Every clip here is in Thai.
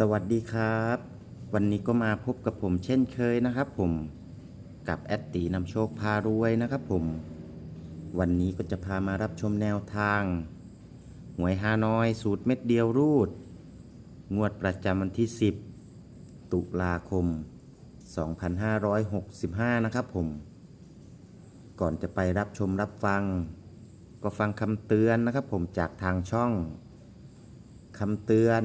สวัสดีครับ วันนี้ก็มาพบกับผมเช่นเคยนะครับผมกับแอดตีนำโชคพารวยนะครับผม วันนี้ก็จะพามารับชมแนวทาง หวยฮานอยสูตรเม็ดเดียวรูด งวดประจำวันที่ 10 ตุลาคม 2565 นะครับผม ก่อนจะไปรับชมรับฟัง ก็ฟังคำเตือนนะครับผมจากทางช่องคำเตือน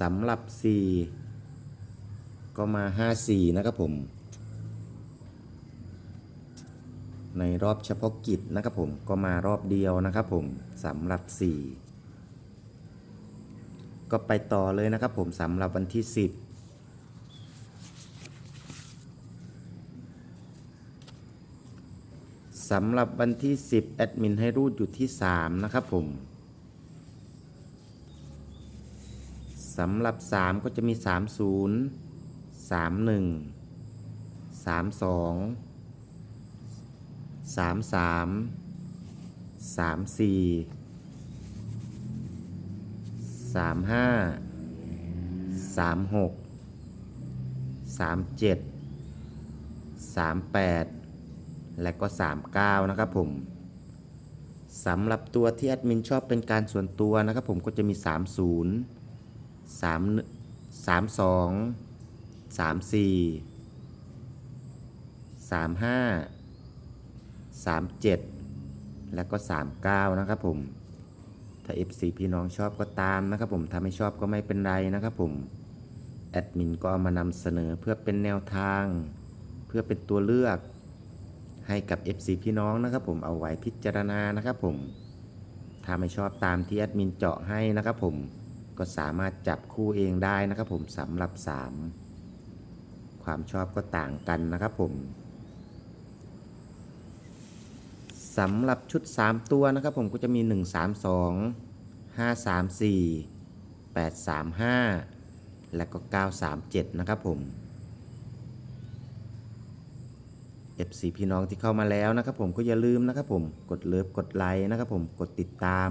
สำหรับ 4 ก็มา 5 4 นะครับผม ในรอบเฉพาะกิจนะครับผมก็มารอบเดียวนะครับผมสำหรับ 4 ก็ไปต่อเลยนะครับผมสำหรับวันที่ 10สำหรับวันที่ 10 แอดมินให้รูดอยู่ที่ 3 นะครับผม สำหรับ 3 ก็จะมี 30 31 32 33 34 35 36 37 38 และก็ 39 นะครับผมสำหรับตัวที่แอดมินชอบเป็นการส่วนตัวนะครับผมก็จะมี 30 3 32 34 35 37แล้วก็39นะครับผม ถ้า FC พี่น้องชอบก็ตามนะครับผมถ้าไม่ชอบก็ไม่เป็นไรนะครับผม แอดมินก็เอามานำเสนอเพื่อเป็นแนวทาง เพื่อเป็นตัวเลือกให้กับ FC พี่น้องนะครับผมเอาไว้พิจารณานะครับผม ถ้าไม่ชอบตามที่แอดมินเจาะให้นะครับผม ก็สามารถจับคู่เองได้นะครับผมสำหรับ 3 ความชอบก็ต่างกันนะครับผมสำหรับชุด 3 ตัวนะครับผมก็จะมี 1 3 2 5 3 4 8 3 5 และก็ 9 3 7 นะครับผม FC พี่น้องที่เข้ามาแล้วนะครับผมก็อย่าลืมนะครับผมกดเลิฟกดไลค์นะครับผมกดติดตาม